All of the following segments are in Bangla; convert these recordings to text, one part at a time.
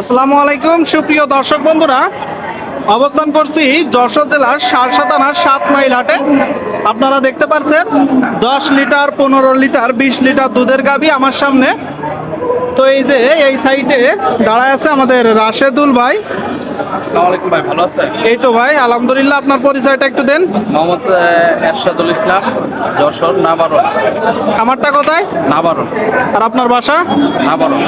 আসসালামু আলাইকুম, সুপ্রিয় দর্শক বন্ধুরা। অবস্থান করছি যশোর জেলার সারসা থানার সাত মাইল হাটে। আপনারা দেখতে পাচ্ছেন, দশ লিটার, পনেরো লিটার, বিশ লিটার দুধের গাবি আমার সামনে। তো এই যে এই সাইটে দাঁড়ায় আছে আমাদের রাশেদুল ভাই। আসসালামু আলাইকুম ভাই ভালো আছেন? এই তো ভাই আলহামদুলিল্লাহ আপনার পরিচয়টা একটু দেন। মোহাম্মদ এরশাদুল ইসলাম যশোর নাবারণ। খামারটা কোথায়? নাবারণ। আর আপনার বাসা? নাবারণ।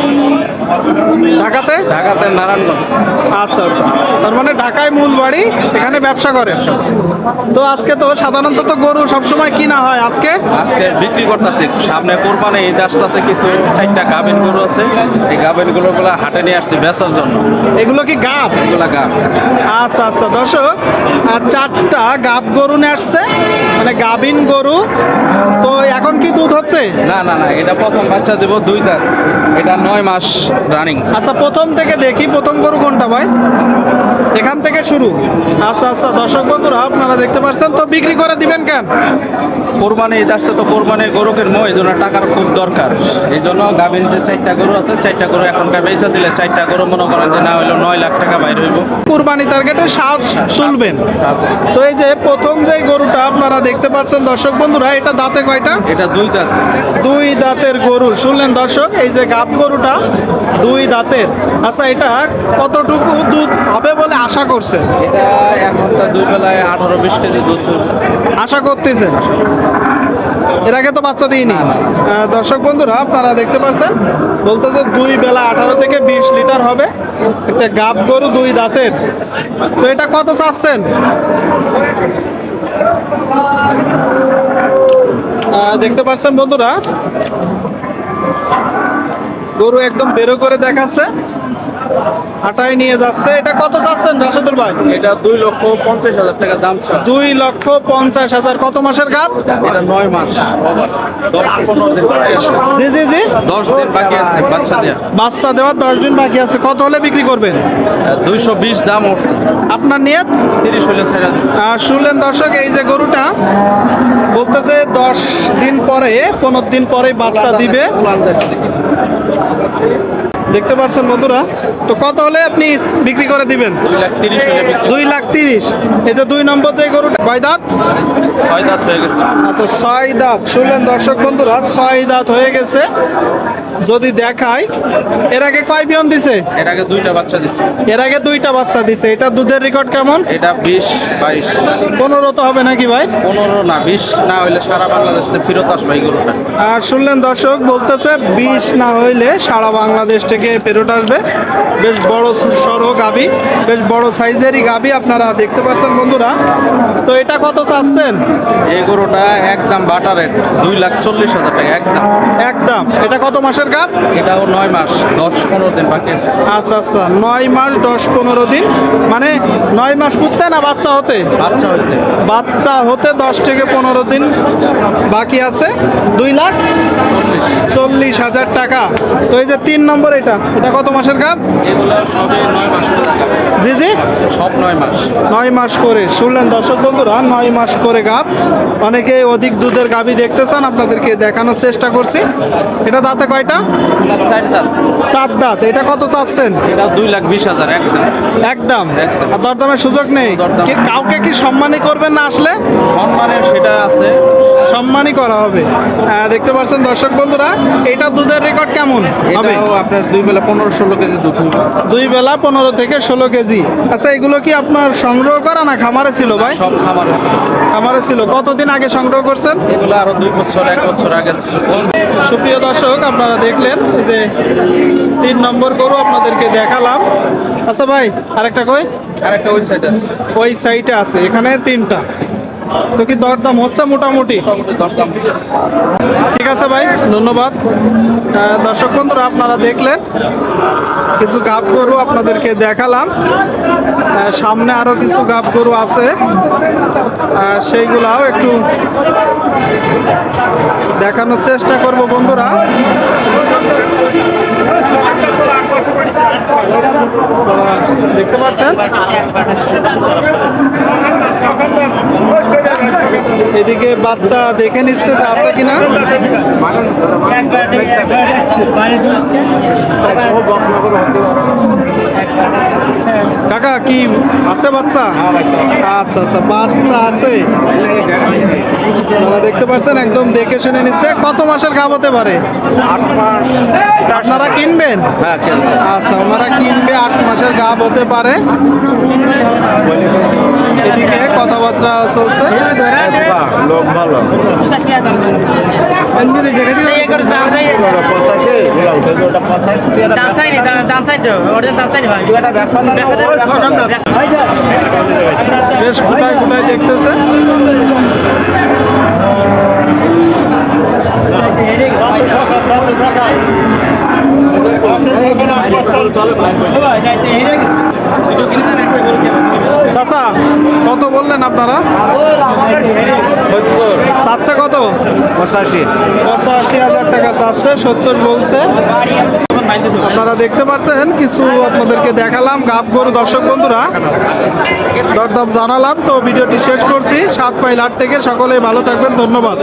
ঢাকাতে? ঢাকাতে নারায়ণগঞ্জ। আচ্ছা আচ্ছা। তার মানে ঢাকায় মূল বাড়ি এখানে ব্যবসা করে। তো আজকে তো সাধারণত তো গরু সবসময় কিনা হয়। আজকে? আজকে বিক্রি করতেছি। সামনে কোরবানি ঈদ আসতেছে কিছু চারটা গাভিন গরু আছে। এই গাভিন গরুগুলো হাটে নিয়ে আসছি বেচার জন্য। এগুলো কি গাব? এগুলা গাভ আচ্ছা আচ্ছা দর্শক আর চারটা গাব গরু নিয়ে আসছে মানে গাবিন গরু। তো এখন কি দুধ হচ্ছে? না না না এটা প্রথম বাচ্চা দেবো দুই দাঁত এটা নয় মাস রানিং আচ্ছা প্রথম থেকে দেখি প্রথম গরু কোনটা ভাই? এখান থেকে শুরু। আচ্ছা আচ্ছা দর্শক বন্ধুরা আপনারা দেখতে পাচ্ছেন তো বিক্রি করে দিবেন কেন? কোরবানি ঈদ আসছে তো কোরবানির গরুকের মই এই জন্য টাকার খুব দরকার। এই জন্য গাভিন যে চারটা গরু আছে চারটা গরু এখনকার বেচা দিলে চারটা গরু মনে করেন যে না হইল নয় লাখ টাকা বাইরে কুরবানি টার্গেটে সাপ তুলবেন। তো এই যে প্রথম যে গরুটা আপনারা দেখতে পাচ্ছেন দর্শক বন্ধুরা এটা দাঁতে কয়টা? এটা দুই দাঁত। দুই দাঁতের গরু। শুনলেন দর্শক এই যে গাব গরুটা দুই দাঁতের। আচ্ছা এটা কতটুকু আশা করছেন? এটা এক ঘণ্টা দুই বেলায় আঠারো বিশ কেজি দুধ আশা করতেছেন? এর আগে তো বাচ্চা দিইনি। দর্শক বন্ধুরা আপনারা দেখতে পাচ্ছেন? বলতেছে দুই বেলা আঠারো থেকে বিশ লিটার হবে। একটা গাব গরু দুই দাঁতের। তো এটা কত চাচ্ছেন? দেখতে পাচ্ছেন বন্ধুরা? গরু একদম বেরো করে দেখাচ্ছে। হাঁটায় নিয়ে যাচ্ছে। এটা কত চাচ্ছেন রাশেদুল ভাই? এটা দুই লক্ষ পঞ্চাশ হাজার টাকা দাম দুই লক্ষ পঞ্চাশ হাজার। কত মাসের গাব এটা নয় মাস। জি জি জি। দশ দিন বাকি আছে বাচ্চা দেওয়া বাচ্চা দেওয়ার দশ দিন বাকি আছে। কত হলে বিক্রি করবেন? দুইশো বিশ দাম উঠছে। আপনার নিয়ত? তিরিশ হলে শুনলেন দর্শক এই যে গরুটা বলতেছে দশ দিন পরে পনেরো দিন পরে বাচ্চা দিবে। দেখতে পাচ্ছেন বন্ধুরা? তো কত হলে আপনি বিক্রি করে দিবেন। দুই লাখ তিরিশ। এই যে দুই নম্বর যে গরুটা কয় দাঁত? ছয় দাঁত হয়ে গেছে। আচ্ছা ছয় দাঁত। শুনলেন দর্শক বন্ধুরা ছয় দাঁত হয়ে গেছে। যদি দেখায় এর আগে কয় বিয়ন দিছে? এর আগে দুইটা বাচ্চা দিচ্ছে এর আগে দুইটা বাচ্চা দিছে। এটা দুধের রেকর্ড কেমন? এটা বিশ বাইশ। পনেরো তো হবে নাকি ভাই? পনেরো না বিশ না হইলে সারা বাংলাদেশ থেকে ফেরত আসবে এই গরুটা। আর শুনলেন দর্শক বলতেছে বিষ না হইলে সারা বাংলাদেশ থেকে ফেরত আসবে। বেশ বড় সড়ো গাবি বেশ বড় সাইজেরই গাবি আপনারা দেখতে পাচ্ছেন বন্ধুরা। তো এটা কত চাচ্ছেন? এই গরুটা একদম বাটার রেট দুই লাখ চল্লিশ হাজার টাকা একদম। একদম। এটা কত মাসের গাব এটাও নয় মাস দশ পনেরো দিন বাকি আচ্ছা আচ্ছা নয় মাস দশ পনেরো দিন? মানে নয় মাস পুষতে না বাচ্চা হতে? বাচ্চা হইতে। বাচ্চা হতে দশ থেকে পনেরো দিন বাকি আছে। দুই লাখ চল্লিশ। হাজার টাকা। তো এই যে তিন নম্বর এটা এটা কত মাসের গাব। জি জি। সব নয় মাস। নয় মাস করে। শুনলেন দর্শক বন্ধুরা নয় মাস করে গাব অনেকে অধিক দুধের গাবি দেখতে চান আপনাদেরকে দেখানোর চেষ্টা করছি। এটা দাঁতে কয়টা? এগুলো চার দাঁত। এটা কত চাচ্ছেন? এটা দুই লাখ বিশ হাজার একদম। একদম। একদম। আর দরদামের সুযোগ নেই। কাউকে কি সম্মানই করবেন না আসলে? সম্মানের সেটা আছে। সম্মানই করা হবে। দেখতে পাচ্ছেন দর্শক বন্ধুরা এটা দুধের রেকর্ড কেমন হবে? আপনার দুই বেলা পনেরো ষোলো কেজি দুধ দুই বেলা পনেরো থেকে ষোলো কেজি। আচ্ছা এগুলো কি আপনার সংগ্রহ করা না খামারে ছিল ভাই? সব খামার ছিল। খামারে ছিল। কতদিন আগে সংগ্রহ করছেন? এগুলো আরও দুই বছর এক বছর আগে ছিল। সুপ্রিয় দর্শক আপনারা দেখলেন যে তিন নম্বর গরু আপনাদেরকে দেখালাম। আচ্ছা ভাই আরেকটা কই? আর একটা ওই সাইড আছে। ওই সাইডে আছে। এখানে তিনটা। তো কি দরদাম হচ্ছে মোটামুটি? ঠিক আছে ভাই ধন্যবাদ। দর্শক বন্ধুরা আপনারা দেখলেন কিছু গাব গরু আপনাদেরকে দেখালাম। সামনে আরও কিছু গাব গরু আছে। সেইগুলাও একটু দেখানোর চেষ্টা করব বন্ধুরা। দেখতে পাচ্ছেন? এদিকে বাচ্চা দেখে নিচ্ছে যে আছে কিনা। কাকা কি আছে বাচ্চা? আচ্ছা আচ্ছা বাচ্চা আছে। আপনারা দেখতে পাচ্ছেন একদম দেখে শুনে নিচ্ছে। কত মাসের গাব হতে পারে? আপনারা কিনবেন? আচ্ছা ওনারা কিনবে আট মাসের গাব হতে পারে। এদিকে কথাবার্তা চলছে। লোক ভালো পঁচাশি ওটা দাম চাই দাম চাই দাম চাই ভাই। বেশ কোটায় কোটায় দেখতেছে। চাচা কত বললেন আপনারা? সত্তর। চাচ্ছে কত? পঁচাশি। পঁচাশি হাজার টাকা চাচ্ছে সত্তর বলছে। আপনারা দেখতে পাচ্ছেন কিছু আপনাদেরকে দেখালাম, গাব গরু। দর্শক বন্ধুরা, দরদাম জানালাম। তো ভিডিওটি শেষ করছি। সাত মাইল আট থেকে সকলেই ভালো থাকবেন। ধন্যবাদ।